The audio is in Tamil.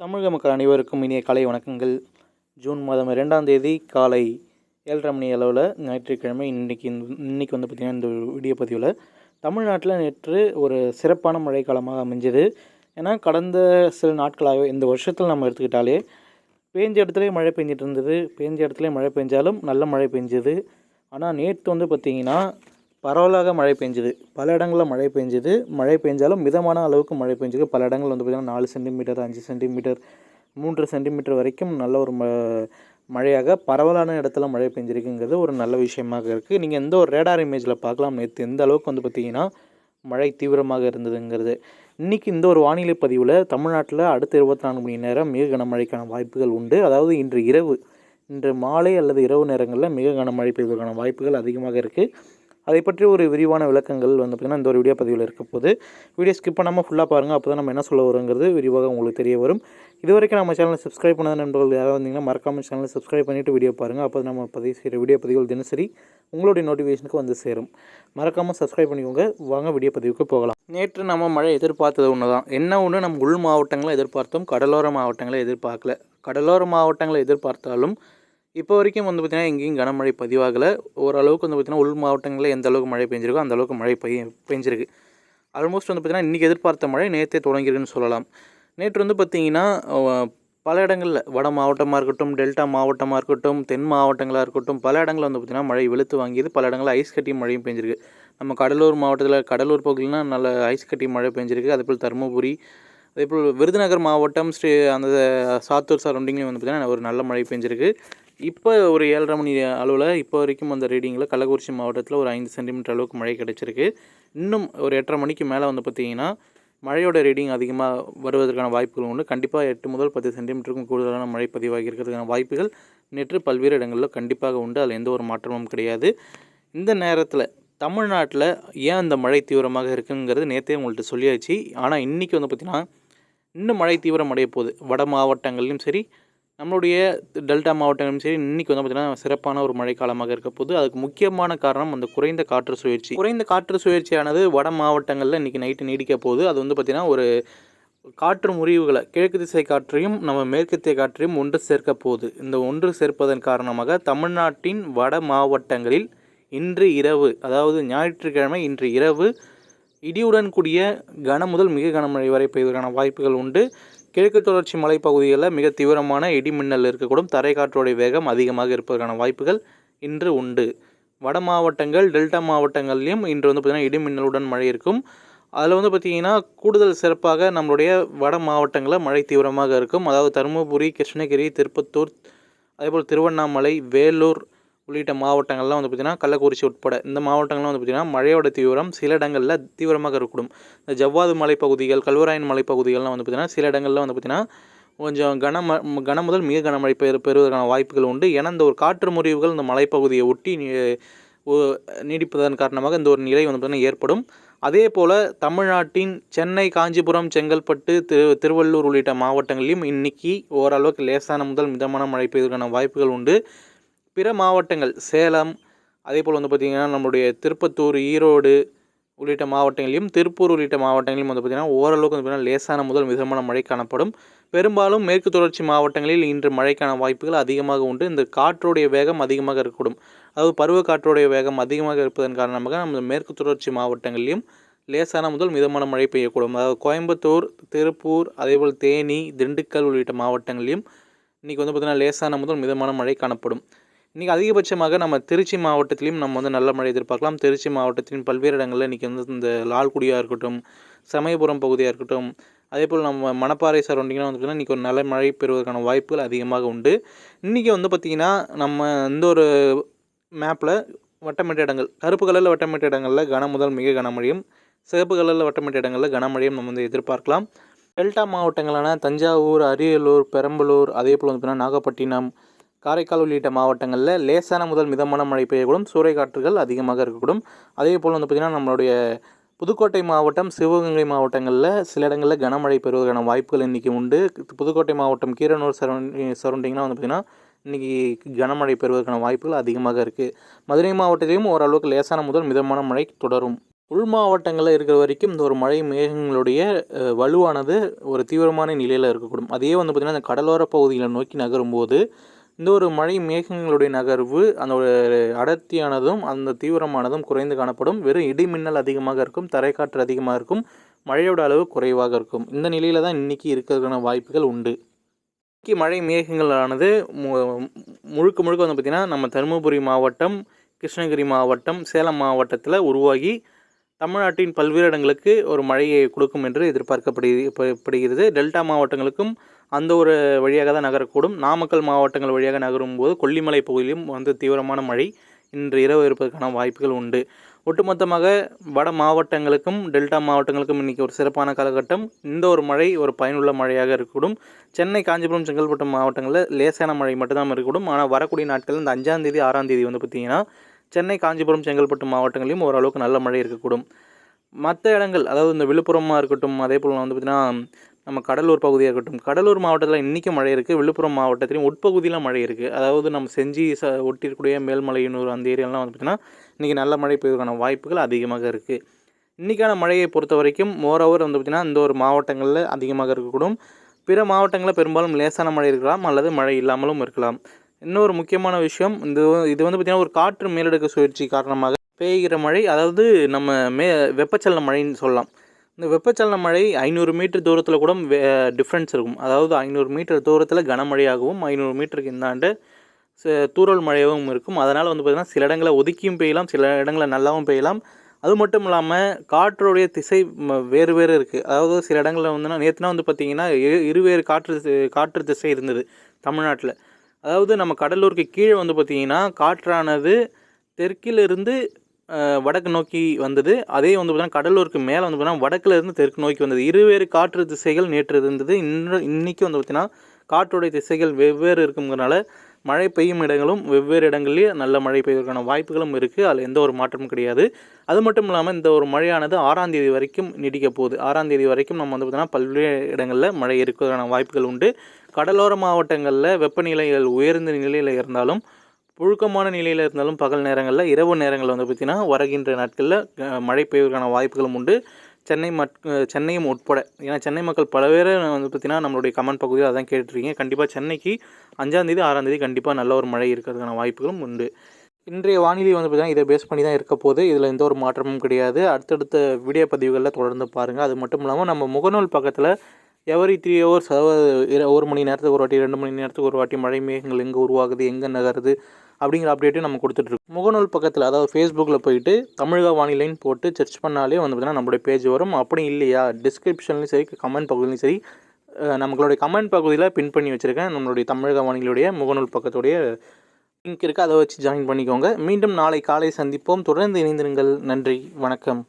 தமிழக மக்கள் அனைவருக்கும் இனிய காலை வணக்கங்கள். ஜூன் மாதம் இரண்டாம் தேதி காலை ஏழரை மணி அளவில் ஞாயிற்றுக்கிழமை இன்றைக்கி இன்றைக்கி வந்து பார்த்திங்கன்னா இந்த வீடியோ பதிவில் தமிழ்நாட்டில் நேற்று ஒரு சிறப்பான மழை காலமாக அமைஞ்சது. ஏன்னா கடந்த சில நாட்களாகவே இந்த வருஷத்தில் நம்ம எடுத்துக்கிட்டாலே பேஞ்ச இடத்துலேயே மழை பெஞ்சிட்டு இருந்தது. பேஞ்ச இடத்துலேயே மழை பெஞ்சாலும் நல்ல மழை பெஞ்சது. ஆனால் நேற்று வந்து பார்த்திங்கன்னா பரவலாக மழை பெஞ்சுது பல இடங்களில் மழை பெஞ்சுது மழை பெஞ்சாலும் மிதமான அளவுக்கு மழை பெஞ்சுது பல இடங்கள் வந்து பார்த்திங்கன்னா நாலு சென்டிமீட்டர் அஞ்சு சென்டிமீட்டர் மூன்று சென்டிமீட்டர் வரைக்கும் நல்ல ஒரு ம மழையாக பரவலான இடத்துல மழை பெஞ்சிருக்குங்கிறது ஒரு நல்ல விஷயமாக இருக்குது நீங்கள் எந்த ஒரு ரேடார் இமேஜில் பார்க்கலாம். நேற்று எந்த அளவுக்கு வந்து பார்த்திங்கன்னா மழை தீவிரமாக இருந்ததுங்கிறது. இன்றைக்கி இந்த ஒரு வானிலை பதிவில் தமிழ்நாட்டில் அடுத்த இருபத்தி நான்கு மணி நேரம் மிக கனமழைக்கான வாய்ப்புகள் உண்டு. அதாவது இன்று இரவு இன்று மாலை அல்லது இரவு நேரங்களில் மிக கனமழை பெய்வதற்கான வாய்ப்புகள் அதிகமாக இருக்குது அதை பற்றி ஒரு விரிவான விளக்கங்கள் வந்து பார்த்திங்கன்னா இந்த ஒரு வீடியோ பதிவில் இருக்க போது வீடியோ ஸ்கிப் பண்ணாமல் ஃபுல்லாக பாருங்கள் அப்போ தான் நம்ம என்ன சொல்ல வரோங்கிறது விரிவாக உங்களுக்கு தெரிய வரும். இது வரைக்கும் நம்ம சேனலை சப்ஸ்கிரைப் பண்ணாத நண்பர்கள் யாராவது வந்தீங்கன்னா மறக்காமல் சேனலை சப்ஸ்கிரைப் பண்ணிவிட்டு வீடியோ பாருங்கள் அப்போ நம்ம பதிவு செய்கிற வீடியோ பதிவுகள் தினசரி உங்களுடைய நோட்டிஃபிகேஷனுக்கு வந்து சேரும். மறக்காமல் சப்ஸ்கிரைப் பண்ணிக்கோங்க. வாங்க வீடியோ பதிவுக்கு போகலாம். நேற்று நம்ம மழை எதிர்பார்த்தது ஒன்று தான் என்ன ஒன்று நம்ம உள் மாவட்டங்களை எதிர்பார்த்தோம். கடலோர மாவட்டங்களை எதிர்பார்க்கல. கடலோர மாவட்டங்களை எதிர்பார்த்தாலும் இப்போ வரைக்கும் வந்து பார்த்திங்கன்னா எங்கேயும் கனமழை பதிவாகலை. ஓரளவுக்கு வந்து பார்த்திங்கன்னா உள் மாவட்டங்களில் எந்த அளவுக்கு மழை பெஞ்சிருக்கோ அந்த அளவுக்கு மழை பெய் பெஞ்சிருக்கு. ஆல்மோஸ்ட் வந்து பார்த்திங்கன்னா இன்றைக்கி எதிர்பார்த்த மழை நேற்றே தொடங்கியிருக்குன்னு சொல்லலாம். நேற்று வந்து பார்த்திங்கன்னா பல இடங்களில் வட மாவட்டமாக இருக்கட்டும் டெல்டா மாவட்டமாக இருக்கட்டும் தென் மாவட்டங்களாக இருக்கட்டும் பல இடங்களில் வந்து பார்த்திங்கன்னா மழை வெளுத்து வாங்கியது. பல இடங்களில் ஐஸ் கட்டி மழையும் பெஞ்சிருக்கு. நம்ம கடலூர் மாவட்டத்தில் கடலூர் பகுதியில்னா நல்ல ஐஸ் கட்டி மழை பெஞ்சிருக்கு. அதேபோல் தருமபுரி அதேபோல் விருதுநகர் மாவட்டம் ஸ்ரீ அந்த சாத்தூர் சரௌண்டிங்லேயும் வந்து பார்த்திங்கன்னா ஒரு நல்ல மழை பெஞ்சிருக்கு. இப்போ ஒரு ஏழரை மணி அளவில் இப்போ வரைக்கும் அந்த ரீடிங்கில் கள்ளக்குறிச்சி மாவட்டத்தில் ஒரு ஐந்து சென்டிமீட்டர் அளவுக்கு மழை கிடச்சிருக்கு. இன்னும் ஒரு எட்டரை மணிக்கு மேலே வந்து பார்த்திங்கன்னா மழையோட ரீடிங் அதிகமாக வருவதற்கான வாய்ப்புகள் உண்டு. கண்டிப்பாக எட்டு முதல் பத்து சென்டிமீட்டருக்கும் கூடுதலான மழை பதிவாகி இருக்கிறதுக்கான வாய்ப்புகள் நேற்று பல்வேறு இடங்களில் கண்டிப்பாக உண்டு. அதில் எந்த ஒரு மாற்றமும் கிடையாது. இந்த நேரத்தில் தமிழ்நாட்டில் ஏன் அந்த மழை தீவிரமாக இருக்குங்கிறது நேற்றே உங்கள்கிட்ட சொல்லியாச்சு. ஆனால் இன்றைக்கி வந்து பார்த்திங்கன்னா இன்னும் மழை தீவிரம் அடைய போகுது வட மாவட்டங்கள்லையும் சரி நம்மளுடைய டெல்டா மாவட்டங்களும் சரி இன்றைக்கி வந்து பார்த்திங்கன்னா சிறப்பான ஒரு மழைக்காலமாக இருக்க போது அதுக்கு முக்கியமான காரணம் அந்த குறைந்த காற்று சுழற்சி. குறைந்த காற்று சுழற்சியானது வட மாவட்டங்களில் இன்றைக்கி நைட்டு நீடிக்க போகுது. அது வந்து பார்த்திங்கன்னா ஒரு காற்று முறிவுகளை கிழக்கு திசை காற்றையும் நம்ம மேற்கத்திய காற்றையும் ஒன்று சேர்க்க போகுது. இந்த ஒன்று சேர்ப்பதன் காரணமாக தமிழ்நாட்டின் வட மாவட்டங்களில் இன்று இரவு அதாவது ஞாயிற்றுக்கிழமை இன்று இரவு இடியுடன் கூடிய கன முதல் மிக கனமழை வரை பெய்வதற்கான வாய்ப்புகள் உண்டு. கிழக்கு தொடர்ச்சி மலைப்பகுதிகளில் மிக தீவிரமான இடி மின்னல் இருக்கக்கூடும். தரைக்காற்றோடைய வேகம் அதிகமாக இருப்பதற்கான வாய்ப்புகள் இன்று உண்டு. வட மாவட்டங்கள் டெல்டா மாவட்டங்கள்லையும் இன்று வந்து பார்த்திங்கன்னா இடி மின்னலுடன் மழை இருக்கும். அதில் வந்து பார்த்திங்கன்னா கூடுதல் சிறப்பாக நம்மளுடைய வட மாவட்டங்களில் மழை தீவிரமாக இருக்கும். அதாவது தருமபுரி கிருஷ்ணகிரி திருப்பத்தூர் அதேபோல் திருவண்ணாமலை வேலூர் உள்ளிட்ட மாவட்டங்கள்லாம் வந்து பார்த்திங்கன்னா கள்ளக்குறிச்சி உட்பட இந்த மாவட்டங்கள்லாம் வந்து பார்த்திங்கன்னா மழையோட தீவிரம் சில இடங்களில் தீவிரமாக இருக்கக்கூடும் இந்த ஜவ்வாது மலைப்பகுதிகள் கல்வராயன் மலைப்பகுதிகள்லாம் வந்து பார்த்திங்கன்னா சில இடங்களில் வந்து பார்த்திங்கன்னா கொஞ்சம் கனம கன முதல் மிக கனமழை பெறு பெறுவதற்கான வாய்ப்புகள் உண்டு. ஏன்னா இந்த ஒரு காற்று முறிவுகள் இந்த மலைப்பகுதியை ஒட்டி நீடிப்பதன் காரணமாக இந்த ஒரு நிலை வந்து பார்த்திங்கன்னா ஏற்படும். அதே போல் தமிழ்நாட்டின் சென்னை காஞ்சிபுரம் செங்கல்பட்டு திரு திருவள்ளூர் உள்ளிட்ட மாவட்டங்களிலும் இன்றைக்கி ஓரளவுக்கு லேசான முதல் மிதமான மழை பெய்வதற்கான வாய்ப்புகள் உண்டு. பிற மாவட்டங்கள் சேலம் அதே போல் வந்து பார்த்திங்கன்னா நம்மளுடைய திருப்பத்தூர் ஈரோடு உள்ளிட்ட மாவட்டங்களிலும் திருப்பூர் உள்ளிட்ட மாவட்டங்களிலும் வந்து பார்த்திங்கன்னா ஓரளவுக்கு வந்து பார்த்திங்கன்னா லேசான முதல் மிதமான மழை காணப்படும். பெரும்பாலும் மேற்கு தொடர்ச்சி மாவட்டங்களில் இன்று மழைக்கான வாய்ப்புகள் அதிகமாக உண்டு. இந்த காற்றுடைய வேகம் அதிகமாக இருக்கக்கூடும். அதாவது பருவ காற்றுடைய வேகம் அதிகமாக இருப்பதன் காரணமாக நம்ம மேற்கு தொடர்ச்சி மாவட்டங்களிலும் லேசான முதல் மிதமான மழை பெய்யக்கூடும். அதாவது கோயம்புத்தூர் திருப்பூர் அதேபோல் தேனி திண்டுக்கல் உள்ளிட்ட மாவட்டங்களிலும் இன்றைக்கி வந்து பார்த்திங்கன்னா லேசான முதல் மிதமான மழை காணப்படும். இன்றைக்கி அதிகபட்சமாக நம்ம திருச்சி மாவட்டத்திலையும் நம்ம வந்து நல்ல மழை எதிர்பார்க்கலாம். திருச்சி மாவட்டத்தின் பல்வேறு இடங்களில் இன்றைக்கி வந்து இந்த லால்குடியாக இருக்கட்டும் சமயபுரம் பகுதியாக இருக்கட்டும் அதே போல் நம்ம மணப்பாறை சரௌண்டிங்லாம் வந்து பார்த்திங்கன்னா இன்றைக்கி ஒரு நல்ல மழை பெறுவதற்கான வாய்ப்புகள் அதிகமாக உண்டு. இன்றைக்கி வந்து பார்த்திங்கன்னா நம்ம இந்த ஒரு மேப்பில் வட்டமிட்ட இடங்கள் கருப்பு கலரில் வட்டமிட்ட இடங்களில் கன முதல் மிக கனமழையும் சிவப்பு கலரில் வட்டமிட்ட இடங்களில் கனமழையும் நம்ம வந்து எதிர்பார்க்கலாம். டெல்டா மாவட்டங்களான தஞ்சாவூர் அரியலூர் பெரம்பலூர் அதே போல் வந்து பார்த்திங்கன்னா நாகப்பட்டினம் காரைக்கால் உள்ளிட்ட மாவட்டங்களில் லேசான முதல் மிதமான மழை பெய்யக்கூடும். சூறைக்காற்றுகள் அதிகமாக இருக்கக்கூடும். அதே போல் வந்து பார்த்திங்கன்னா நம்மளுடைய புதுக்கோட்டை மாவட்டம் சிவகங்கை மாவட்டங்களில் சில இடங்களில் கனமழை பெறுவதற்கான வாய்ப்புகள் இன்றைக்கி உண்டு. புதுக்கோட்டை மாவட்டம் கீரனூர் சரௌண்டி சரௌண்டிங்லாம் வந்து பார்த்திங்கன்னா இன்றைக்கி கனமழை பெறுவதற்கான வாய்ப்புகள் அதிகமாக இருக்குது மதுரை மாவட்டத்திலையும் ஓரளவுக்கு லேசான முதல் மிதமான மழை தொடரும். உள் மாவட்டங்களில் இருக்கிற வரைக்கும் இந்த ஒரு மழை மேகங்களுடைய வலுவானது ஒரு தீவிரமான நிலையில் இருக்கக்கூடும். அதே வந்து பார்த்திங்கன்னா இந்த கடலோர பகுதிகளை நோக்கி நகரும்போது இந்த ஒரு மழை மேகங்களுடைய நகர்வு அந்த ஒரு அடர்த்தியானதும் அந்த தீவிரமானதும் குறைந்து காணப்படும். வெறும் இடி மின்னல் அதிகமாக இருக்கும் தரைக்காற்று அதிகமாக இருக்கும் மழையோட அளவு குறைவாக இருக்கும். இந்த நிலையில் தான் இன்றைக்கி இருக்கிறதுக்கான வாய்ப்புகள் உண்டு. இன்றைக்கி மழை மேகங்களானது மு- முழுக்க முழுக்க வந்து பார்த்திங்கன்னா நம்ம தருமபுரி மாவட்டம் கிருஷ்ணகிரி மாவட்டம் சேலம் மாவட்டத்தில் உருவாகி தமிழ்நாட்டின் பல்வேறு இடங்களுக்கு ஒரு மழையை கொடுக்கும் என்று எதிர்பார்க்கப்படுகிறது டெல்டா மாவட்டங்களுக்கும் அந்த ஒரு வழியாக தான் நகரக்கூடும். நாமக்கல் மாவட்டங்கள் வழியாக நகரும் போது கொல்லிமலை பகுதியிலும் வந்து தீவிரமான மழை இன்று இரவு இருப்பதற்கான வாய்ப்புகள் உண்டு. ஒட்டுமொத்தமாக வட மாவட்டங்களுக்கும் டெல்டா மாவட்டங்களுக்கும் இன்றைக்கி ஒரு சிறப்பான காலகட்டம். இந்த ஒரு மழை ஒரு பயனுள்ள மழையாக இருக்கக்கூடும். சென்னை காஞ்சிபுரம் செங்கல்பட்டு மாவட்டங்களில் லேசான மழை மட்டும்தான் இருக்கக்கூடும். ஆனால் வரக்கூடிய நாட்கள் இந்த அஞ்சாம் தேதி ஆறாம் தேதி வந்து பார்த்திங்கன்னா சென்னை காஞ்சிபுரம் செங்கல்பட்டு மாவட்டங்களிலும் ஓரளவுக்கு நல்ல மழை இருக்கக்கூடும். மற்ற இடங்கள் அதாவது இந்த விழுப்புரமாக இருக்கட்டும் அதே போல் வந்து பார்த்திங்கன்னா நம்ம கடலூர் பகுதியாக இருக்கட்டும் கடலூர் மாவட்டத்தில் இன்றைக்கும் மழை இருக்குது விழுப்புரம் மாவட்டத்திலையும் உட்பகுதியில் மழை இருக்குது அதாவது நம்ம செஞ்சி ச ஒட்டிருக்கூடிய மேல்மலையினூர் மேல்மலையனூர் அந்த ஏரியாலாம் வந்து பார்த்திங்கன்னா இன்றைக்கி நல்ல மழை பெய்வதற்கான வாய்ப்புகள் அதிகமாக இருக்குது இன்றைக்கான மழையை பொறுத்த வரைக்கும் மோரோவர் வந்து பார்த்திங்கன்னா இந்த ஒரு மாவட்டங்களில் அதிகமாக இருக்கக்கூடும். பிற மாவட்டங்களில் பெரும்பாலும் லேசான மழை இருக்கலாம் அல்லது மழை இல்லாமலும் இருக்கலாம். இன்னொரு முக்கியமான விஷயம் இந்த இது வந்து பார்த்திங்கன்னா ஒரு காற்று மேலடுக்கு சுழற்சி காரணமாக பெய்கிற மழை அதாவது நம்ம மே வெப்பச்சலன மழைன்னு சொல்லலாம். இந்த வெப்பச்சலன மழை ஐநூறு மீட்டர் தூரத்தில் கூட டிஃப்ரென்ஸ் இருக்கும். அதாவது ஐநூறு மீட்டர் தூரத்தில் கனமழையாகவும் ஐநூறு மீட்டருக்கு இந்தாண்டு ச- மழையாகவும் இருக்கும். அதனால் வந்து பார்த்திங்கன்னா சில இடங்களில் ஒதுக்கியும் பெய்யலாம் சில இடங்களில் நல்லாவும் பெய்யலாம். அது மட்டும் இல்லாமல் காற்றுடைய திசை வேறு வேறு இருக்குது அதாவது சில இடங்களில் வந்து நேற்றுனா வந்து பார்த்திங்கன்னா இரு இருவேறு காற்று தி- காற்று திசை இருந்தது தமிழ்நாட்டில். அதாவது நம்ம கடலூருக்கு கீழே வந்து பார்த்திங்கன்னா காற்றானது தெற்கிலிருந்து வடக்கு நோக்கி வந்தது. அதே வந்து பார்த்தீங்கன்னா கடலூருக்கு மேலே வந்து பார்த்தீங்கன்னா வடக்குலேருந்து தெற்கு நோக்கி வந்தது. இருவேறு காற்று திசைகள் நேற்று இருந்தது. இன்று இன்றைக்கும் வந்து பார்த்தீங்கன்னா காற்றுடைய திசைகள் வெவ்வேறு இருக்குங்கிறனால மழை பெய்யும் இடங்களும் வெவ்வேறு இடங்கள்லேயே நல்ல மழை பெய்வதற்கான வாய்ப்புகளும் இருக்குது அதில் எந்த ஒரு மாற்றமும் கிடையாது. அது மட்டும் இல்லாமல் இந்த ஒரு மழையானது ஆறாம் தேதி வரைக்கும் நீடிக்க போகுது. ஆறாம் தேதி வரைக்கும் நம்ம வந்து பார்த்தீங்கன்னா பல்வேறு இடங்களில் மழை இருக்கிறதுக்கான வாய்ப்புகள் உண்டு. கடலோர மாவட்டங்களில் வெப்பநிலைகள் உயர்ந்த நிலையில் இருந்தாலும் புழுக்கமான நிலையில் இருந்தாலும் பகல் நேரங்களில் இரவு நேரங்களில் வந்து பார்த்திங்கன்னா வருகின்ற நாட்களில் மழை பெய்வதற்கான வாய்ப்புகளும் உண்டு. சென்னை மட் சென்னையும் உட்பட. ஏன்னா சென்னை மக்கள் பல பேர் வந்து பார்த்திங்கன்னா நம்மளுடைய கமெண்ட் பகுதியில் அதான் கேட்டுருக்கீங்க கண்டிப்பாக சென்னைக்கு அஞ்சாந்தேதி ஆறாந்தேதி கண்டிப்பாக நல்ல ஒரு மழை இருக்கிறதுக்கான வாய்ப்புகளும் உண்டு. இன்றைய வானிலை வந்து பார்த்திங்கன்னா இதை பேஸ் பண்ணி தான் இருக்க போது இதில் எந்த ஒரு மாற்றமும் கிடையாது. அடுத்தடுத்த வீடியோ பதிவுகளில் தொடர்ந்து பாருங்கள் அது மட்டும் இல்லாமல் நம்ம முகநூல் பக்கத்தில் எவரி த்ரீ ஹவர்ஸ் ஒரு மணி நேரத்துக்கு ஒரு வாட்டி ரெண்டு மணி நேரத்துக்கு ஒரு வாட்டி மழை மேகங்கள் எங்கே உருவாகுது எங்கே நகருது அப்படிங்கிற அப்டேட்டையும் நம்ம கொடுத்துட்ருக்கோம் முகநூல் பக்கத்தில் அதாவது ஃபேஸ்புக்கில் போயிட்டு தமிழக வானிலைன்னு போட்டு சர்ச் பண்ணாலே வந்து பார்த்திங்கன்னா நம்மளுடைய பேஜ் வரும். அப்படி இல்லையா? டிஸ்கிரிப்ஷன்லையும் சரி கமெண்ட் பகுதியிலையும் சரி நம்மளுடைய கமெண்ட் பகுதியில் பின் பண்ணி வச்சுருக்கேன். நம்மளுடைய தமிழக வானிலையுடைய முகநூல் பக்கத்துடைய லிங்க் இருக்குது அதை வச்சு ஜாயின் பண்ணிக்கோங்க. மீண்டும் நாளை காலை சந்திப்போம். தொடர்ந்து இணைந்திருங்கள். நன்றி. வணக்கம்.